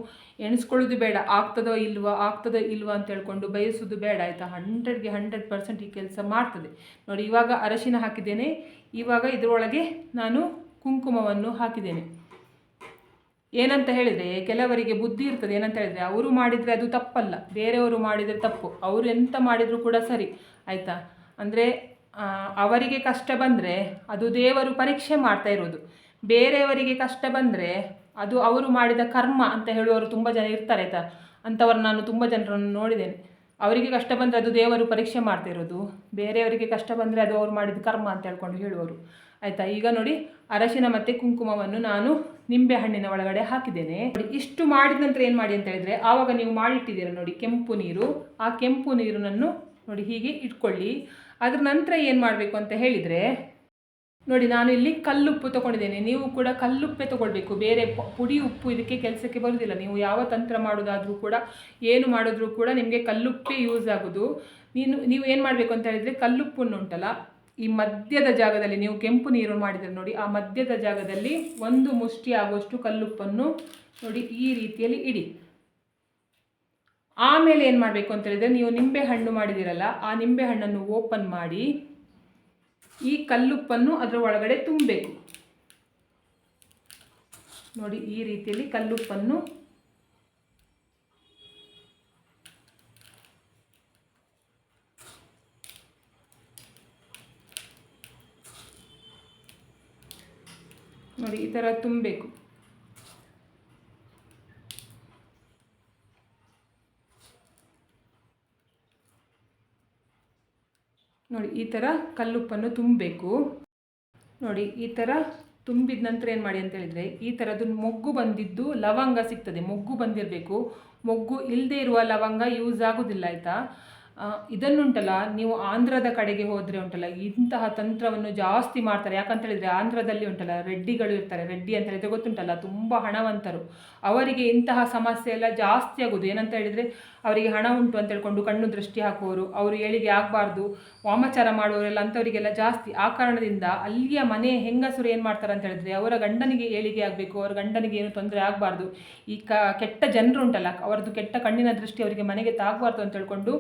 ಎಣಿಸ್ಕೊಳ್ಳೋದು ಬೇಡ. ಆಗ್ತದೋ ಇಲ್ವಾ ಆಗ್ತದೋ ಇಲ್ವಾ ಅಂತ ಹೇಳ್ಕೊಂಡು ಬಯಸೋದು ಬೇಡ ಆಯಿತಾ? ಹಂಡ್ರೆಡ್ಗೆ ಹಂಡ್ರೆಡ್ ಪರ್ಸೆಂಟ್ ಈ ಕೆಲಸ ಮಾಡ್ತದೆ. ನೋಡಿ, ಇವಾಗ ಅರಶಿನ ಹಾಕಿದ್ದೇನೆ. ಇವಾಗ ಇದರೊಳಗೆ ನಾನು ಕುಂಕುಮವನ್ನು ಹಾಕಿದ್ದೇನೆ. ಏನಂತ ಹೇಳಿದರೆ, ಕೆಲವರಿಗೆ ಬುದ್ಧಿ ಇರ್ತದೆ. ಏನಂತ ಹೇಳಿದರೆ, ಅವರು ಮಾಡಿದರೆ ಅದು ತಪ್ಪಲ್ಲ. ಬೇರೆಯವರು ಮಾಡಿದರೆ ತಪ್ಪು. ಅವರು ಎಂತ ಮಾಡಿದರೂ ಕೂಡ ಸರಿ, ಆಯಿತಾ? ಅಂದರೆ ಅವರಿಗೆ ಕಷ್ಟ ಬಂದರೆ ಅದು ದೇವರು ಪರೀಕ್ಷೆ ಮಾಡ್ತಾ ಇರೋದು. ಬೇರೆಯವರಿಗೆ ಕಷ್ಟ ಬಂದರೆ ಅದು ಅವರು ಮಾಡಿದ ಕರ್ಮ ಅಂತ ಹೇಳುವವರು ತುಂಬ ಜನ ಇರ್ತಾರೆ ಆಯಿತಾ ಅಂಥವ್ರು ನಾನು ತುಂಬ ಜನರನ್ನು ನೋಡಿದ್ದೇನೆ. ಅವರಿಗೆ ಕಷ್ಟ ಬಂದರೆ ಅದು ದೇವರು ಪರೀಕ್ಷೆ ಮಾಡ್ತಿರೋದು ಬೇರೆಯವರಿಗೆ ಕಷ್ಟ ಬಂದರೆ ಅದು ಅವ್ರು ಮಾಡಿದ ಕರ್ಮ ಅಂತ ಹೇಳ್ಕೊಂಡು ಹೇಳುವರು. ಆಯಿತಾ? ಈಗ ನೋಡಿ, ಅರಶಿನ ಮತ್ತು ಕುಂಕುಮವನ್ನು ನಾನು ನಿಂಬೆ ಹಣ್ಣಿನ ಒಳಗಡೆ ಹಾಕಿದ್ದೇನೆ. ನೋಡಿ, ಇಷ್ಟು ಮಾಡಿದ ನಂತರ ಏನು ಮಾಡಿ ಅಂತ ಹೇಳಿದರೆ, ಆವಾಗ ನೀವು ಮಾಡಿಟ್ಟಿದ್ದೀರ ನೋಡಿ, ಕೆಂಪು ನೀರು. ಆ ಕೆಂಪು ನೀರನ್ನು ನೋಡಿ ಹೀಗೆ ಇಟ್ಕೊಳ್ಳಿ. ಅದ್ರ ನಂತರ ಏನು ಮಾಡಬೇಕು ಅಂತ ಹೇಳಿದರೆ ನೋಡಿ, ನಾನು ಇಲ್ಲಿ ಕಲ್ಲುಪ್ಪು ತಗೊಂಡಿದ್ದೇನೆ. ನೀವು ಕೂಡ ಕಲ್ಲುಪ್ಪೆ ತಗೊಳ್ಬೇಕು. ಬೇರೆ ಪುಡಿ ಉಪ್ಪು ಇದಕ್ಕೆ ಕೆಲಸಕ್ಕೆ ಬರುವುದಿಲ್ಲ ನೀವು ಯಾವ ತಂತ್ರ ಮಾಡೋದಾದರೂ ಕೂಡ, ಏನು ಮಾಡಿದ್ರೂ ಕೂಡ ನಿಮಗೆ ಕಲ್ಲುಪ್ಪೆ ಯೂಸ್ ಆಗೋದು. ನೀನು, ನೀವು ಏನು ಮಾಡಬೇಕು ಅಂತ ಹೇಳಿದರೆ ಕಲ್ಲುಪ್ಪನ್ನು ಉಂಟಲ್ಲ ಈ ಮಧ್ಯದ ಜಾಗದಲ್ಲಿ ನೀವು ಕೆಂಪು ನೀರು ಮಾಡಿದರೆ ನೋಡಿ, ಆ ಮಧ್ಯದ ಜಾಗದಲ್ಲಿ ಒಂದು ಮುಷ್ಟಿ ಆಗುವಷ್ಟು ಕಲ್ಲುಪ್ಪನ್ನು ನೋಡಿ, ಈ ರೀತಿಯಲ್ಲಿ ಇಡಿ. ಆಮೇಲೆ ಏನು ಮಾಡಬೇಕು ಅಂತ ಹೇಳಿದರೆ, ನೀವು ನಿಂಬೆ ಹಣ್ಣು ಮಾಡಿದಿರಲ್ಲ ಆ ನಿಂಬೆ ಹಣ್ಣನ್ನು ಓಪನ್ ಮಾಡಿ ಈ ಕಲ್ಲುಪ್ಪನ್ನು ಅದರ ಒಳಗಡೆ ತುಂಬಬೇಕು. ನೋಡಿ ಈ ರೀತಿಯಲ್ಲಿ ಕಲ್ಲುಪ್ಪನ್ನು ನೋಡಿ ಈ ಥರ ತುಂಬಬೇಕು. ನೋಡಿ, ಈ ಥರ ಕಲ್ಲುಪ್ಪನ್ನು ತುಂಬಬೇಕು. ನೋಡಿ, ಈ ಥರ ತುಂಬಿದ ನಂತರ ಏನು ಮಾಡಿ ಅಂತ ಹೇಳಿದರೆ, ಈ ಥರದ್ದು ಮೊಗ್ಗು ಬಂದಿದ್ದು ಲವಂಗ ಸಿಗ್ತದೆ, ಮೊಗ್ಗು ಬಂದಿರಬೇಕು. ಮೊಗ್ಗು ಇಲ್ಲದೆ ಇರುವ ಲವಂಗ ಯೂಸ್ ಆಗೋದಿಲ್ಲ, ಆಯಿತಾ? ಇದನ್ನುಂಟಲ್ಲ, ನೀವು ಆಂಧ್ರದ ಕಡೆಗೆ ಹೋದರೆ ಉಂಟಲ್ಲ, ಇಂತಹ ತಂತ್ರವನ್ನು ಜಾಸ್ತಿ ಮಾಡ್ತಾರೆ. ಯಾಕಂತ ಹೇಳಿದರೆ, ಆಂಧ್ರದಲ್ಲಿ ಉಂಟಲ್ಲ, ರೆಡ್ಡಿಗಳು ಇರ್ತಾರೆ. ರೆಡ್ಡಿ ಅಂತ ಹೇಳಿದರೆ ಗೊತ್ತುಂಟಲ್ಲ, ತುಂಬ ಹಣವಂತರು. ಅವರಿಗೆ ಇಂತಹ ಸಮಸ್ಯೆ ಎಲ್ಲ ಜಾಸ್ತಿ ಆಗೋದು. ಏನಂತ ಹೇಳಿದರೆ, ಅವರಿಗೆ ಹಣ ಉಂಟು ಅಂತ ಹೇಳ್ಕೊಂಡು ಕಣ್ಣು ದೃಷ್ಟಿ ಹಾಕುವವರು, ಅವರು ಏಳಿಗೆ ಆಗಬಾರ್ದು, ವಾಮಾಚಾರ ಮಾಡುವವರೆಲ್ಲ ಅಂಥವರಿಗೆಲ್ಲ ಜಾಸ್ತಿ. ಆ ಕಾರಣದಿಂದ ಅಲ್ಲಿಯ ಮನೆ ಹೆಂಗಸರು ಏನು ಮಾಡ್ತಾರೆ ಅಂತ ಹೇಳಿದ್ರೆ, ಅವರ ಗಂಡನಿಗೆ ಏಳಿಗೆ ಆಗಬೇಕು, ಅವರ ಗಂಡನಿಗೆ ಏನು ತೊಂದರೆ ಆಗಬಾರ್ದು. ಈ ಕ, ಕೆಟ್ಟ ಜನರು ಉಂಟಲ್ಲ, ಅವರದ್ದು ಕೆಟ್ಟ ಕಣ್ಣಿನ ದೃಷ್ಟಿ ಅವರಿಗೆ ಮನೆಗೆ ತಾಗಬಾರ್ದು ಅಂತ ಹೇಳ್ಕೊಂಡು,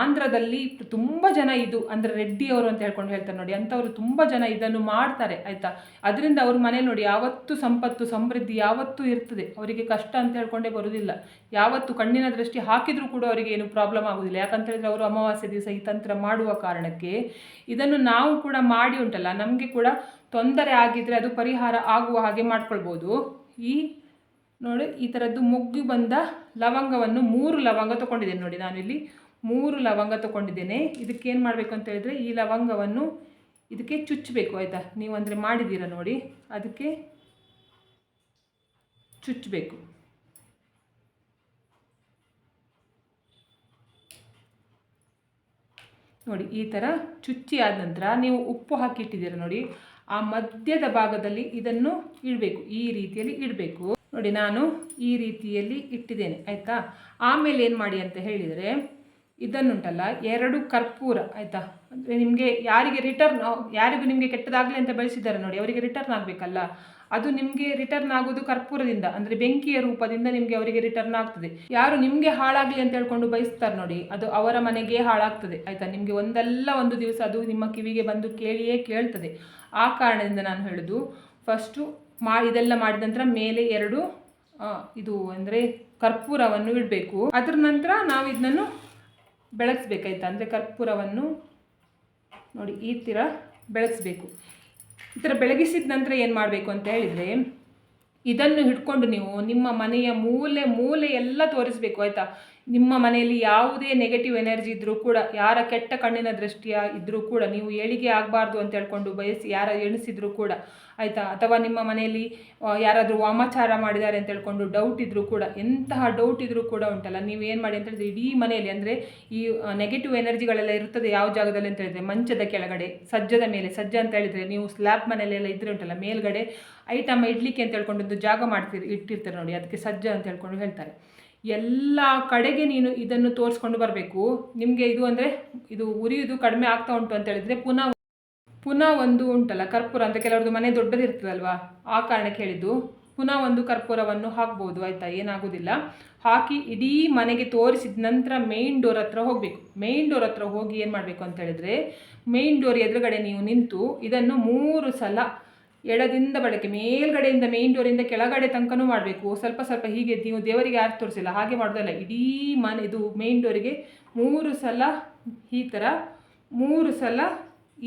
ಆಂಧ್ರದಲ್ಲಿ ತುಂಬ ಜನ ಇದು, ಅಂದರೆ ರೆಡ್ಡಿಯವರು ಅಂತ ಹೇಳ್ಕೊಂಡು ಹೇಳ್ತಾರೆ ನೋಡಿ, ಅಂಥವರು ತುಂಬ ಜನ ಇದನ್ನು ಮಾಡ್ತಾರೆ, ಆಯಿತಾ? ಅದರಿಂದ ಅವ್ರ ಮನೇಲಿ ನೋಡಿ, ಯಾವತ್ತೂ ಸಂಪತ್ತು, ಸಮೃದ್ಧಿ ಯಾವತ್ತೂ ಇರ್ತದೆ. ಅವರಿಗೆ ಕಷ್ಟ ಅಂತ ಹೇಳ್ಕೊಂಡೇ ಬರುವುದಿಲ್ಲ. ಯಾವತ್ತು ಕಣ್ಣಿನ ದೃಷ್ಟಿ ಹಾಕಿದರೂ ಕೂಡ ಅವರಿಗೆ ಏನು ಪ್ರಾಬ್ಲಮ್ ಆಗೋದಿಲ್ಲ ಯಾಕಂತ ಹೇಳಿದ್ರೆ ಅವರು ಅಮಾವಾಸ್ಯೆ ದಿವಸ ಈ ತಂತ್ರ ಮಾಡುವ ಕಾರಣಕ್ಕೆ ಇದನ್ನು ನಾವು ಕೂಡ ಮಾಡಿ ಉಂಟಲ್ಲ, ನಮಗೆ ಕೂಡ ತೊಂದರೆ ಆಗಿದ್ದರೆ ಅದು ಪರಿಹಾರ ಆಗುವ ಹಾಗೆ ಮಾಡ್ಕೊಳ್ಬೋದು. ಈ ನೋಡಿ, ಈ ಥರದ್ದು ಮುಗ್ಗಿ ಬಂದ ಲವಂಗವನ್ನು ಮೂರು ಲವಂಗ ತೊಗೊಂಡಿದ್ದೇನೆ ನೋಡಿ, ನಾನಿಲ್ಲಿ ಮೂರು ಲವಂಗ ತೊಗೊಂಡಿದ್ದೇನೆ. ಇದಕ್ಕೇನು ಮಾಡಬೇಕು ಅಂತ ಹೇಳಿದ್ರೆ ಈ ಲವಂಗವನ್ನು ಇದಕ್ಕೆ ಚುಚ್ಚಬೇಕು ಆಯಿತಾ? ನೀವು ಅಂದರೆ ಮಾಡಿದ್ದೀರಾ ನೋಡಿ? ಅದಕ್ಕೆ ಚುಚ್ಚಬೇಕು. ನೋಡಿ, ಈ ಥರ ಚುಚ್ಚಿ ಆದ ನಂತರ ನೀವು ಉಪ್ಪು ಹಾಕಿಟ್ಟಿದ್ದೀರ ನೋಡಿ, ಆ ಮಧ್ಯದ ಭಾಗದಲ್ಲಿ ಇದನ್ನು ಇಡಬೇಕು, ಈ ರೀತಿಯಲ್ಲಿ ಇಡಬೇಕು. ನೋಡಿ, ನಾನು ಈ ರೀತಿಯಲ್ಲಿ ಇಟ್ಟಿದ್ದೇನೆ, ಆಯಿತಾ? ಆಮೇಲೆ ಏನು ಮಾಡಿ ಅಂತ ಹೇಳಿದರೆ, ಇದನ್ನುಂಟಲ್ಲ, ಎರಡು ಕರ್ಪೂರ, ಆಯಿತಾ? ಅಂದರೆ ನಿಮಗೆ ಯಾರಿಗೆ ರಿಟರ್ನ್ ಯಾರಿಗೂ ನಿಮಗೆ ಕೆಟ್ಟದಾಗಲಿ ಅಂತ ಬಯಸಿದ್ದಾರೆ ನೋಡಿ, ಅವರಿಗೆ ರಿಟರ್ನ್ ಆಗಬೇಕಲ್ಲ? ಅದು ನಿಮಗೆ ರಿಟರ್ನ್ ಆಗೋದು ಕರ್ಪೂರದಿಂದ, ಅಂದರೆ ಬೆಂಕಿಯ ರೂಪದಿಂದ ನಿಮಗೆ ಅವರಿಗೆ ರಿಟರ್ನ್ ಆಗ್ತದೆ. ಯಾರು ನಿಮಗೆ ಹಾಳಾಗಲಿ ಅಂತ ಹೇಳ್ಕೊಂಡು ಬಯಸ್ತಾರೆ ನೋಡಿ, ಅದು ಅವರ ಮನೆಗೆ ಹಾಳಾಗ್ತದೆ, ಆಯಿತಾ? ನಿಮಗೆ ಒಂದಲ್ಲ ಒಂದು ದಿವಸ ಅದು ನಿಮ್ಮ ಕಿವಿಗೆ ಬಂದು ಕೇಳಿಯೇ ಕೇಳ್ತದೆ. ಆ ಕಾರಣದಿಂದ ನಾನು ಹೇಳೋದು ಫಸ್ಟು ಮಾ, ಇದೆಲ್ಲ ಮಾಡಿದ ನಂತರ ಮೇಲೆ ಎರಡು ಇದು ಅಂದರೆ ಕರ್ಪೂರವನ್ನು ಇಡಬೇಕು. ಅದರ ನಂತರ ನಾವು ಇದನ್ನು ಬೆಳೆಸ್ಬೇಕಾಯ್ತಾ ಅಂದರೆ ಕರ್ಪೂರವನ್ನು ನೋಡಿ ಈ ಥರ ಬೆಳಗಿಸ್ಬೇಕು. ಈ ಥರ ಬೆಳಗಿಸಿದ ನಂತರ ಏನು ಮಾಡಬೇಕು ಅಂತ ಹೇಳಿದರೆ, ಇದನ್ನು ಹಿಡ್ಕೊಂಡು ನೀವು ನಿಮ್ಮ ಮನೆಯ ಮೂಲೆ ಮೂಲೆ ಎಲ್ಲ ತೋರಿಸ್ಬೇಕು, ಆಯಿತಾ? ನಿಮ್ಮ ಮನೆಯಲ್ಲಿ ಯಾವುದೇ ನೆಗೆಟಿವ್ ಎನರ್ಜಿ ಇದ್ದರೂ ಕೂಡ, ಯಾರ ಕೆಟ್ಟ ಕಣ್ಣಿನ ದೃಷ್ಟಿಯ ಇದ್ದರೂ ಕೂಡ ನೀವು ಏಳಿಗೆ ಆಗಬಾರ್ದು ಅಂತ ಹೇಳ್ಕೊಂಡು ಬಯಸಿ ಯಾರ ಎಣಿಸಿದ್ರು ಕೂಡ, ಆಯಿತಾ? ಅಥವಾ ನಿಮ್ಮ ಮನೆಯಲ್ಲಿ ಯಾರಾದರೂ ವಾಮಾಚಾರ ಮಾಡಿದ್ದಾರೆ ಅಂತ ಹೇಳ್ಕೊಂಡು ಡೌಟ್ ಇದ್ದರೂ ಕೂಡ, ಎಂತಹ ಡೌಟ್ ಇದ್ದರೂ ಕೂಡ ಉಂಟಲ್ಲ. ನೀವು ಏನು ಮಾಡಿ ಅಂತ ಹೇಳಿದ್ರೆ, ಇಡೀ ಮನೆಯಲ್ಲಿ ಅಂದರೆ ಈ ನೆಗೆಟಿವ್ ಎನರ್ಜಿಗಳೆಲ್ಲ ಇರ್ತದೆ ಯಾವ ಜಾಗದಲ್ಲಿ ಅಂತ ಹೇಳಿದ್ರೆ, ಮಂಚದ ಕೆಳಗಡೆ, ಸಜ್ಜದ ಮೇಲೆ, ಸಜ್ಜ ಅಂತ ಹೇಳಿದರೆ ನೀವು ಸ್ಲ್ಯಾಬ್ ಮನೆಯಲ್ಲೆಲ್ಲ ಇದ್ರೆ ಉಂಟಲ್ಲ, ಮೇಲ್ಗಡೆ ಐಟಮ್ ಇಡ್ಲಿಕ್ಕೆ ಅಂತ ಹೇಳ್ಕೊಂಡು ಒಂದು ಜಾಗ ಮಾಡ್ತೀರಿ, ಇಟ್ಟಿರ್ತಾರೆ ನೋಡಿ, ಅದಕ್ಕೆ ಸಜ್ಜ ಅಂತ ಹೇಳ್ಕೊಂಡು ಹೇಳ್ತಾರೆ. ಎಲ್ಲ ಕಡೆಗೆ ನೀನು ಇದನ್ನು ತೋರಿಸ್ಕೊಂಡು ಬರಬೇಕು. ನಿಮಗೆ ಇದು ಅಂದರೆ ಇದು ಉರಿಯುವುದು ಕಡಿಮೆ ಆಗ್ತಾ ಉಂಟು ಅಂತ ಹೇಳಿದರೆ ಪುನಃ ಪುನಃ ಒಂದು ಉಂಟಲ್ಲ, ಕರ್ಪೂರ ಅಂತ ಕೆಲವ್ರದ್ದು ಮನೆ ದೊಡ್ಡದಿರ್ತದಲ್ವಾ? ಆ ಕಾರಣಕ್ಕೆ ಹೇಳಿದ್ದು. ಪುನಃ ಒಂದು ಕರ್ಪೂರವನ್ನು ಹಾಕ್ಬೋದು, ಆಯಿತಾ? ಏನಾಗೋದಿಲ್ಲ. ಹಾಕಿ ಇಡೀ ಮನೆಗೆ ತೋರಿಸಿದ ನಂತರ ಮೇಯ್ನ್ ಡೋರ್ ಹತ್ರ ಹೋಗಬೇಕು. ಮೇಯ್ನ್ ಡೋರ್ ಹತ್ರ ಹೋಗಿ ಏನು ಮಾಡಬೇಕು ಅಂತ ಹೇಳಿದ್ರೆ ಮೇಯ್ನ್ ಡೋರ್ ಎದುರುಗಡೆ ನೀವು ನಿಂತು ಇದನ್ನು ಮೂರು ಸಲ ಎಡದಿಂದ ಬಳಕೆ ಮೇಲ್ಗಡೆಯಿಂದ ಮೇಯ್ನ್ ಡೋರಿಂದ ಕೆಳಗಡೆ ತನಕನೂ ಮಾಡಬೇಕು. ಸ್ವಲ್ಪ ಸ್ವಲ್ಪ ಹೀಗೆ ನೀವು ದೇವರಿಗೆ ಯಾರು ತೋರಿಸಿಲ್ಲ, ಹಾಗೆ ಮಾಡೋದಲ್ಲ. ಇಡೀ ಮನೆ, ಇದು ಮೇನ್ ಡೋರಿಗೆ ಮೂರು ಸಲ ಈ ಥರ ಮೂರು ಸಲ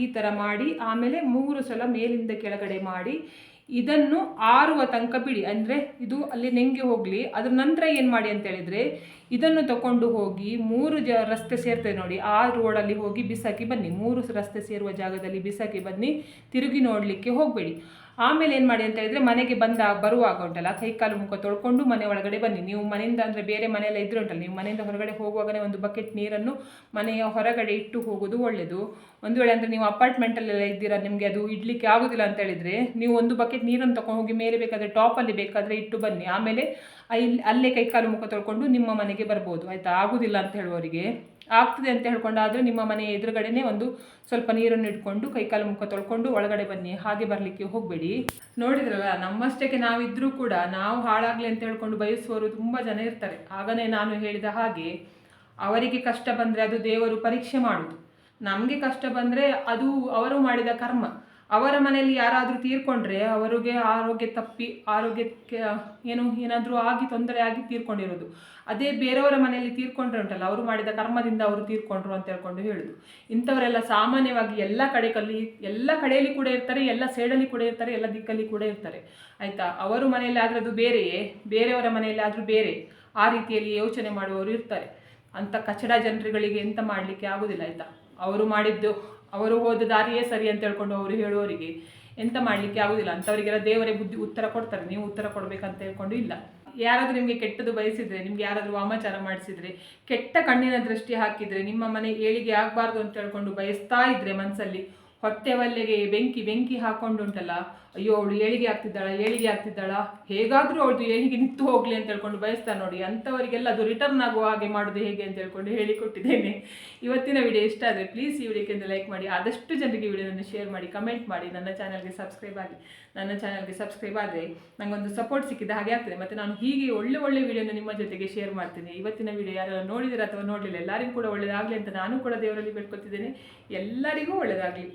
ಈ ಥರ ಮಾಡಿ, ಆಮೇಲೆ ಮೂರು ಸಲ ಮೇಲಿಂದ ಕೆಳಗಡೆ ಮಾಡಿ ಇದನ್ನು ಆರುವ ತನಕ ಬಿಡಿ. ಅಂದರೆ ಇದು ಅಲ್ಲಿ ನೆಂಗೆ ಹೋಗಲಿ, ಅದ್ರ ನಂತರ ಏನು ಮಾಡಿ ಅಂತ ಹೇಳಿದರೆ, ಇದನ್ನು ತಗೊಂಡು ಹೋಗಿ ಮೂರು ಜ ರಸ್ತೆ ಸೇರ್ತದೆ ನೋಡಿ, ಆ ರೋಡಲ್ಲಿ ಹೋಗಿ ಬಿಸಾಕಿ ಬನ್ನಿ. ಮೂರು ರಸ್ತೆ ಸೇರುವ ಜಾಗದಲ್ಲಿ ಬಿಸಾಕಿ ಬನ್ನಿ, ತಿರುಗಿ ನೋಡಲಿಕ್ಕೆ ಹೋಗಬೇಡಿ. ಆಮೇಲೆ ಏನು ಮಾಡಿ ಅಂತ ಹೇಳಿದ್ರೆ ಮನೆಗೆ ಬಂದ ಬರುವಾಗ ಉಂಟಲ್ಲ, ಕೈ ಕಾಲು ಮುಖ ತೊಳ್ಕೊಂಡು ಮನೆ ಒಳಗಡೆ ಬನ್ನಿ. ನೀವು ಮನೆಯಿಂದ ಅಂದರೆ ಬೇರೆ ಮನೆಯೆಲ್ಲ ಇದ್ರೆ ಉಂಟಲ್ಲ, ನೀವು ಮನೆಯಿಂದ ಹೊರಗಡೆ ಹೋಗುವಾಗಲೇ ಒಂದು ಬಕೆಟ್ ನೀರನ್ನು ಮನೆಯ ಹೊರಗಡೆ ಇಟ್ಟು ಹೋಗೋದು ಒಳ್ಳೆಯದು ಒಂದು ವೇಳೆ ಅಂದರೆ ನೀವು ಅಪಾರ್ಟ್ಮೆಂಟಲ್ಲೆಲ್ಲ ಇದ್ದೀರಾ, ನಿಮಗೆ ಅದು ಇಡ್ಲಿಕ್ಕೆ ಆಗೋದಿಲ್ಲ ಅಂತ ಹೇಳಿದರೆ ನೀವು ಒಂದು ಬಕೆಟ್ ನೀರನ್ನು ತಗೊಂಡು ಹೋಗಿ ಮೇಲೆ ಬೇಕಾದರೆ ಟಾಪಲ್ಲಿ ಬೇಕಾದರೆ ಇಟ್ಟು ಬನ್ನಿ. ಆಮೇಲೆ ಅಲ್ಲಿ ಅಲ್ಲೇ ಕೈಕಾಲು ಮುಖ ತೊಳ್ಕೊಂಡು ನಿಮ್ಮ ಮನೆಗೆ ಬರ್ಬೋದು. ಆಯಿತಾ? ಆಗೋದಿಲ್ಲ ಅಂತ ಹೇಳುವವರಿಗೆ. ಆಗ್ತದೆ ಅಂತ ಹೇಳ್ಕೊಂಡಾದರೆ ನಿಮ್ಮ ಮನೆ ಎದುರುಗಡೆನೇ ಒಂದು ಸ್ವಲ್ಪ ನೀರನ್ನು ಇಟ್ಕೊಂಡು ಕೈಕಾಲು ಮುಖ ತೊಳ್ಕೊಂಡು ಒಳಗಡೆ ಬನ್ನಿ, ಹಾಗೆ ಬರಲಿಕ್ಕೆ ಹೋಗಬೇಡಿ. ನೋಡಿದ್ರಲ್ಲ, ನಮ್ಮಷ್ಟಕ್ಕೆ ನಾವಿದ್ರೂ ಕೂಡ ನಾವು ಹಾಳಾಗಲಿ ಅಂತ ಹೇಳ್ಕೊಂಡು ಬಯಸುವವರು ತುಂಬ ಜನ ಇರ್ತಾರೆ. ಆಗನೇ ನಾನು ಹೇಳಿದ ಹಾಗೆ, ಅವರಿಗೆ ಕಷ್ಟ ಬಂದರೆ ಅದು ದೇವರು ಪರೀಕ್ಷೆ ಮಾಡುವುದು. ನಮಗೆ ಕಷ್ಟ ಬಂದರೆ ಅದು ಅವರು ಮಾಡಿದ ಕರ್ಮ. ಅವರ ಮನೆಯಲ್ಲಿ ಯಾರಾದರೂ ತೀರ್ಕೊಂಡ್ರೆ ಅವರಿಗೆ ಆರೋಗ್ಯ ತಪ್ಪಿ, ಆರೋಗ್ಯಕ್ಕೆ ಏನು ಏನಾದರೂ ಆಗಿ ತೊಂದರೆ ಆಗಿ ತೀರ್ಕೊಂಡಿರೋದು. ಅದೇ ಬೇರೆಯವರ ಮನೆಯಲ್ಲಿ ತೀರ್ಕೊಂಡ್ರೆ ಉಂಟಲ್ಲ, ಅವರು ಮಾಡಿದ ಕರ್ಮದಿಂದ ಅವರು ತೀರ್ಕೊಂಡ್ರು ಅಂತ ಹೇಳ್ಕೊಂಡು ಹೇಳುದು. ಇಂಥವರೆಲ್ಲ ಸಾಮಾನ್ಯವಾಗಿ ಎಲ್ಲ ಕಡೆ ಕಲ್ಲಿ, ಎಲ್ಲ ಕಡೆಯಲ್ಲಿ ಕೂಡ ಇರ್ತಾರೆ, ಎಲ್ಲ ಸೈಡಲ್ಲಿ ಕೂಡ ಇರ್ತಾರೆ, ಎಲ್ಲ ದಿಕ್ಕಲ್ಲಿ ಕೂಡ ಇರ್ತಾರೆ. ಆಯಿತಾ? ಅವರ ಮನೆಯಲ್ಲಿ ಆದರೆ ಅದು ಬೇರೆಯೇ? ಬೇರೆಯವರ ಮನೆಯಲ್ಲಿ ಆದರೂ ಬೇರೆ? ಆ ರೀತಿಯಲ್ಲಿ ಯೋಚನೆ ಮಾಡುವವರು ಇರ್ತಾರೆ. ಅಂಥ ಕಚಡ ಜನರುಗಳಿಗೆ ಎಂತ ಮಾಡಲಿಕ್ಕೆ ಆಗೋದಿಲ್ಲ, ಆಯಿತಾ? ಅವರು ಮಾಡಿದ್ದು ಅವರು ಹೋದ ದಾರಿಯೇ ಸರಿ ಅಂತ ಹೇಳ್ಕೊಂಡು ಅವರು ಹೇಳುವವರಿಗೆ, ಎಂತ ಮಾಡಲಿಕ್ಕೆ ಆಗೋದಿಲ್ಲ. ಅಂಥವರಿಗೆಲ್ಲ ದೇವರೇ ಬುದ್ಧಿ ಉತ್ತರ ಕೊಡ್ತಾರೆ. ನೀವು ಉತ್ತರ ಕೊಡಬೇಕಂತ ಹೇಳ್ಕೊಂಡು ಇಲ್ಲ. ಯಾರಾದರೂ ನಿಮಗೆ ಕೆಟ್ಟದ್ದು ಬಯಸಿದ್ರೆ, ನಿಮ್ಗೆ ಯಾರಾದರೂ ವಾಮಾಚಾರ ಮಾಡಿಸಿದ್ರೆ, ಕೆಟ್ಟ ಕಣ್ಣಿನ ದೃಷ್ಟಿ ಹಾಕಿದರೆ, ನಿಮ್ಮ ಮನೆ ಏಳಿಗೆ ಆಗಬಾರ್ದು ಅಂತ ಹೇಳ್ಕೊಂಡು ಬಯಸ್ತಾ ಇದ್ರೆ ಮನಸ್ಸಲ್ಲಿ ಹೊಟ್ಟೆ ಬೆಂಕಿ ಬೆಂಕಿ ಹಾಕೊಂಡು ಅಯ್ಯೋ, ಅವಳು ಏಳಿಗೆ ಆಗ್ತಿದ್ದಾಳ ಏಳಿಗೆ ಆಗ್ತಿದ್ದಾಳ? ಹೇಗಾದರೂ ಅವಳದು ಏಳಿಗೆ ನಿಂತು ಹೋಗ್ಲಿ ಅಂತ ಹೇಳ್ಕೊಂಡು ಬಯಸ್ತಾ ನೋಡಿ. ಅಂಥವರಿಗೆಲ್ಲ ಅದು ರಿಟರ್ನ್ ಆಗುವ ಹಾಗೆ ಮಾಡೋದು ಹೇಗೆ ಅಂತ ಹೇಳ್ಕೊಂಡು ಹೇಳಿಕೊಟ್ಟಿದ್ದೇನೆ. ಇವತ್ತಿನ ವಿಡಿಯೋ ಇಷ್ಟ ಆದರೆ ಪ್ಲೀಸ್ ಈ ವಿಡಿಯೋಕ್ಕೆ ಲೈಕ್ ಮಾಡಿ. ಆದಷ್ಟು ಜನರಿಗೆ ವಿಡಿಯೋನ ಶೇರ್ ಮಾಡಿ ಕಮೆಂಟ್ ಮಾಡಿ. ನನ್ನ ಚಾನಲ್ಗೆ ಸಬ್ಸ್ಕ್ರೈಬ್ ಆಗಿ. ನನ್ನ ಚಾನಲ್ಗೆ ಸಬ್ಸ್ಕ್ರೈಬ್ ಆದರೆ ನನಗೊಂದು ಸಪೋರ್ಟ್ ಸಿಕ್ಕಿದ ಹಾಗೆ ಆಗ್ತದೆ. ಮತ್ತು ನಾನು ಹೀಗೆ ಒಳ್ಳೆ ಒಳ್ಳೆ ವಿಡಿಯೋನ ನಿಮ್ಮ ಜೊತೆಗೆ ಶೇರ್ ಮಾಡ್ತೀನಿ. ಇವತ್ತಿನ ವಿಡಿಯೋ ಯಾರು ನೋಡಿದರೆ ಅಥವಾ ನೋಡಲಿಲ್ಲ, ಎಲ್ಲರಿಗೂ ಕೂಡ ಒಳ್ಳೆಯದಾಗಲಿ ಅಂತ ನಾನು ಕೂಡ ದೇವರಲ್ಲಿ ಬೇಡ್ಕೊತಿದ್ದೇನೆ. ಎಲ್ಲರಿಗೂ ಒಳ್ಳೆಯದಾಗಲಿ